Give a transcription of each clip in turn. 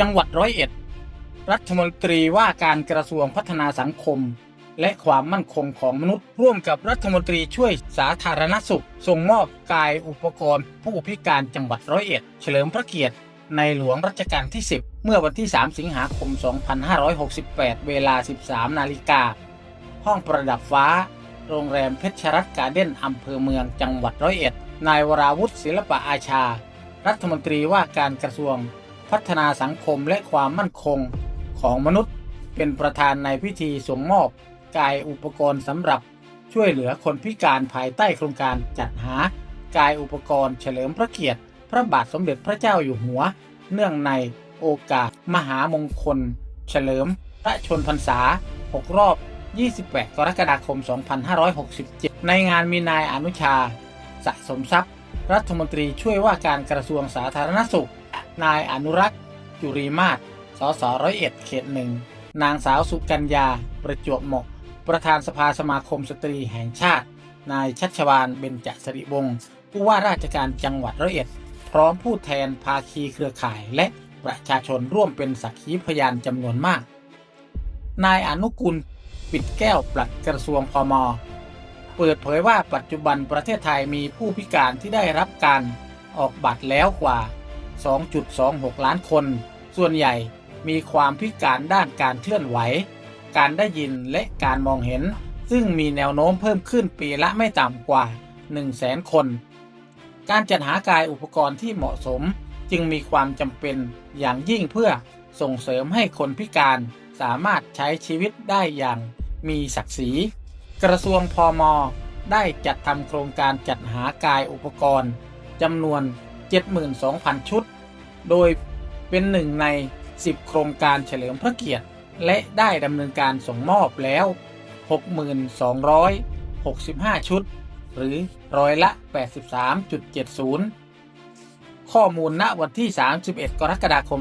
จังหวัดร้อยเอ็ด รัฐมนตรีว่าการกระทรวงพัฒนาสังคม และความมั่นคงของมนุษย์ ร่วมกับรัฐมนตรีช่วยสาธารณสุขส่งมอบกายอุปกรณ์ ผู้พิการจังหวัดร้อยเอ็ด เฉลิมพระเกียรติ ในหลวงรัชกาลที่ 10 เมื่อวันที่ 3 สิงหาคม 2568 เวลา 13 นาฬิกา ห้องประดับฟ้า โรงแรมเพชรรัตน์การ์เด้นอำเภอเมืองจังหวัดร้อยเอ็ด นายวราวุฒิศิลปะอาชา รัฐมนตรีว่าการกระทรวง พัฒนาสังคมและความมั่นคงของมนุษย์ เป็นประธานในพิธีส่งมอบกายอุปกรณ์สำหรับช่วยเหลือคนพิการภายใต้โครงการจัดหากายอุปกรณ์เฉลิมพระเกียรติ พระบาทสมเด็จพระเจ้าอยู่หัว เนื่องในโอกาสมหามงคล เฉลิมพระชนพรรษา 6 รอบ 28 กรกฎาคม 2567 ในงานมีนายอนุชา สะสมทรัพย์ รัฐมนตรีช่วยว่าการกระทรวงสาธารณสุข นายอนุรักษ์จุรีมาศสสร้อยเอ็ดเขตหนึ่ง นางสาวสุกัญญา ประจวบเหมาะประธานสภาสมาคมสตรีแห่งชาติ นายชัชวานเบญจสิริวงศ์ผู้ว่าราชการจังหวัดร้อยเอ็ด พร้อมผู้แทนภาคีเครือข่ายและประชาชนร่วมเป็นสักขีพยานจำนวนมาก นายอนุกุลปิดแก้วปลัดกระทรวงพม เปิดเผยว่าปัจจุบันประเทศไทยมีผู้พิการที่ได้รับการออกบัตรแล้วกว่า 2.26 ล้านคน ส่วนใหญ่มีความพิการด้านการเคลื่อนไหว การได้ยินและการมองเห็น ซึ่งมีแนวโน้มเพิ่มขึ้นปีละไม่ต่ำกว่า 100,000 คน การจัดหากายอุปกรณ์ที่เหมาะสม จึงมีความจำเป็นอย่างยิ่งเพื่อส่งเสริมให้คนพิการสามารถใช้ชีวิตได้อย่างมีศักดิ์ศรี กระทรวงพอมได้จัดทำโครงการจัดหากายอุปกรณ์จำนวน 72,000 ชุด โดยเป็นหนึ่งใน 10 โครงการเฉลิมพระเกียรติ และได้ดำเนินการส่งมอบแล้ว 6,265 ชุด หรือร้อยละ 83.70 ข้อมูลณวันที่ 31 กรกฎาคม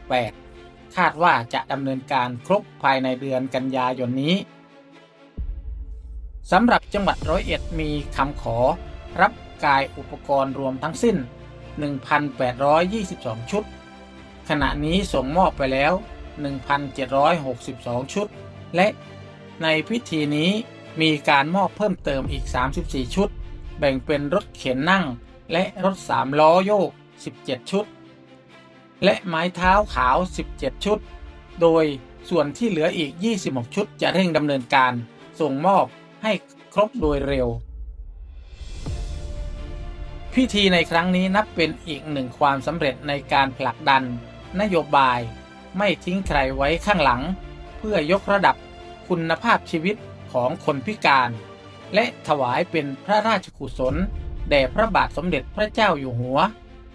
2568 คาดว่าจะดำเนินการครบภายในเดือนกันยายนนี้สำหรับจังหวัดร้อยเอ็ดมีคำขอรับ กายอุปกรณ์รวมทั้งสิ้น 1,822 ชุด ขณะนี้ส่งมอบไปแล้ว 1,762 ชุด และในพิธีนี้มีการมอบเพิ่มเติมอีก 34 ชุด แบ่งเป็นรถเข็นนั่งและรถ3ล้อโยก 17 ชุด และไม้เท้าขาว 17 ชุด โดยส่วนที่เหลืออีก 26 ชุดจะเร่งดำเนินการส่งมอบให้ครบโดยเร็ว พิธีในครั้งนี้นับเป็นอีกหนึ่งความสำเร็จในการผลักดัน นโยบายไม่ทิ้งใครไว้ข้างหลัง เพื่อยกระดับคุณภาพชีวิตของคนพิการ และถวายเป็นพระราชกุศล แด่พระบาทสมเด็จพระเจ้าอยู่หัว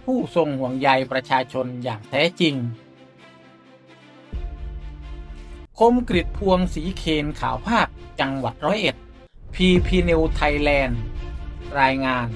ผู้ทรงห่วงใยประชาชนอย่างแท้จริง คมกริดพวงสีเคนข่าวภาพจังหวัดร้อยเอ็ดพีพีนิวไทยแลนด์รายงาน